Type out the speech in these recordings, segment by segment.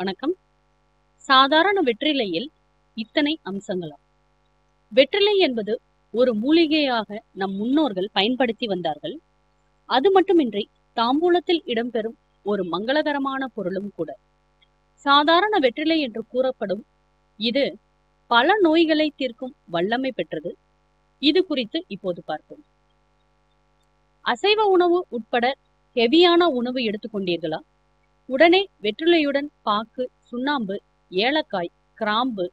வணக்கம். சாதாரண வெற்றிலையில் இத்தனை அம்சங்களா வெற்றிலை என்பது ஒரு மூலிகையாக நம் முன்னோர்கள் பயன்படுத்தி வந்தார்கள். அது மட்டுமின்றி தாம்பூலத்தில் இடம்பெறும் ஒரு மங்களகரமான பொருளும் கூட. சாதாரண வெற்றிலை என்று கூறப்படும் இது பல நோய்களை தீர்க்கும் வல்லமை பெற்றது. இது குறித்து இப்போது பார்ப்போம். அசைவ உணவு உட்பட ஹெவியான உணவு எடுத்துக்கொண்டீர்களா? உடனே வெற்றிலையுடன் பாக்கு சுண்ணாம்பு ஏலக்காய் கிராம்பு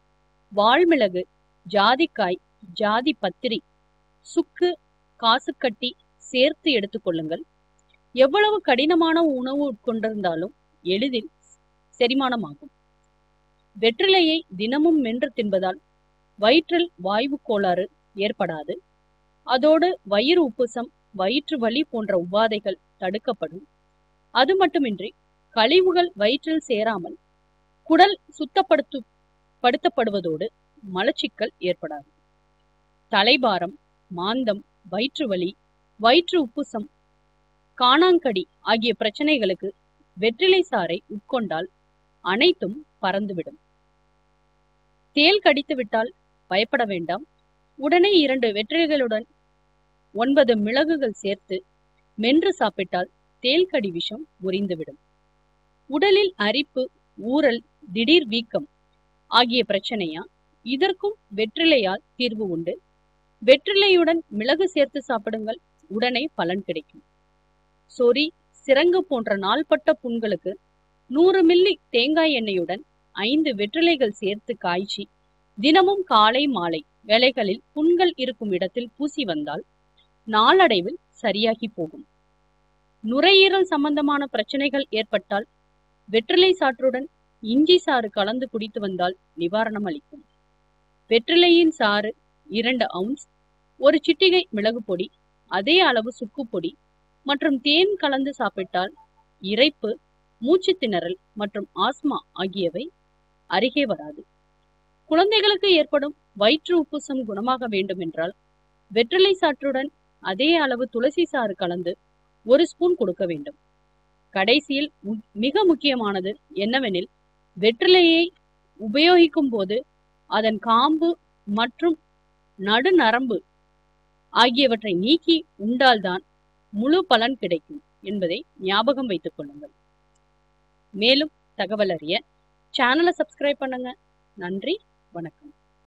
வால்மிளகு ஜாதிக்காய் ஜாதி பத்திரி சுக்கு காசுக்கட்டி சேர்த்து எடுத்துக்கொள்ளுங்கள் எவ்வளவு கடினமான உணவு உட்கொண்டிருந்தாலும் எளிதில் செரிமானமாகும். வெற்றிலையை தினமும் மென்று தின்பதால் வயிற்றில் வாய்வு கோளாறு ஏற்படாது. அதோடு வயிறு உப்புசம் வயிற்று வலி போன்ற உபாதைகள் தடுக்கப்படும். அது மட்டுமின்றி கழிவுகள் வயிற்றில் சேராமல் குடல் சுத்தப்படுத்து படுத்தப்படுவதோடு மலச்சிக்கல் ஏற்படாது. தலைபாரம் மாந்தம் வயிற்று வலி வயிற்று உப்புசம் காணாங்கடி ஆகிய பிரச்சனைகளுக்கு வெற்றிலை சாறை உட்கொண்டால் அனைத்தும் பறந்துவிடும். தேல் கடித்து விட்டால் பயப்பட வேண்டாம். உடனே இரண்டு வெற்றிலைகளுடன் ஒன்பது மிளகுகள் சேர்த்து மென்று சாப்பிட்டால் தேல்கடி விஷம் முறிந்துவிடும். உடலில் அரிப்பு ஊறல் திடீர் வீக்கம் ஆகிய பிரச்சனையா? இதற்கும் வெற்றிலையால் தீர்வு உண்டு. வெற்றிலையுடன் மிளகு சேர்த்து சாப்பிடுங்கள். உடனே பலன் கிடைக்கும். சொறி சிரங்கு போன்ற நாள்பட்ட புண்களுக்கு நூறு மில்லி தேங்காய் எண்ணெயுடன் ஐந்து வெற்றிலைகள் சேர்த்து காய்ச்சி தினமும் காலை மாலை வேலைகளில் புண்கள் இருக்கும் இடத்தில் பூசி வந்தால் நாளடைவில் சரியாகி போகும். நுரையீரல் சம்பந்தமான பிரச்சனைகள் ஏற்பட்டால் வெற்றிலை சாற்றுடன் இஞ்சி சாறு கலந்து குடித்து வந்தால் நிவாரணம் அளிக்கும். வெற்றிலையின் சாறு இரண்டு அவுன்ஸ் ஒரு சிட்டிகை மிளகு பொடி அதே அளவு சுக்கு பொடி மற்றும் தேன் கலந்து சாப்பிட்டால் இரைப்பு மூச்சு திணறல் மற்றும் ஆஸ்மா ஆகியவை அருகே வராது. குழந்தைகளுக்கு ஏற்படும் வயிற்று உப்புசம் குணமாக வேண்டுமென்றால் வெற்றிலை சாற்றுடன் அதே அளவு துளசி சாறு கலந்து ஒரு ஸ்பூன் கொடுக்க வேண்டும். கடைசியில் மிக முக்கியமானது என்னவெனில் வெற்றிலையை உபயோகிக்கும் போது அதன் காம்பு மற்றும் நடுநரம்பு ஆகியவற்றை நீக்கி உண்டால்தான் முழு பலன் கிடைக்கும் என்பதை ஞாபகம் வைத்துக் கொள்ளுங்கள். மேலும் தகவல் அறிய சேனலை சப்ஸ்கிரைப் பண்ணுங்க. நன்றி வணக்கம்.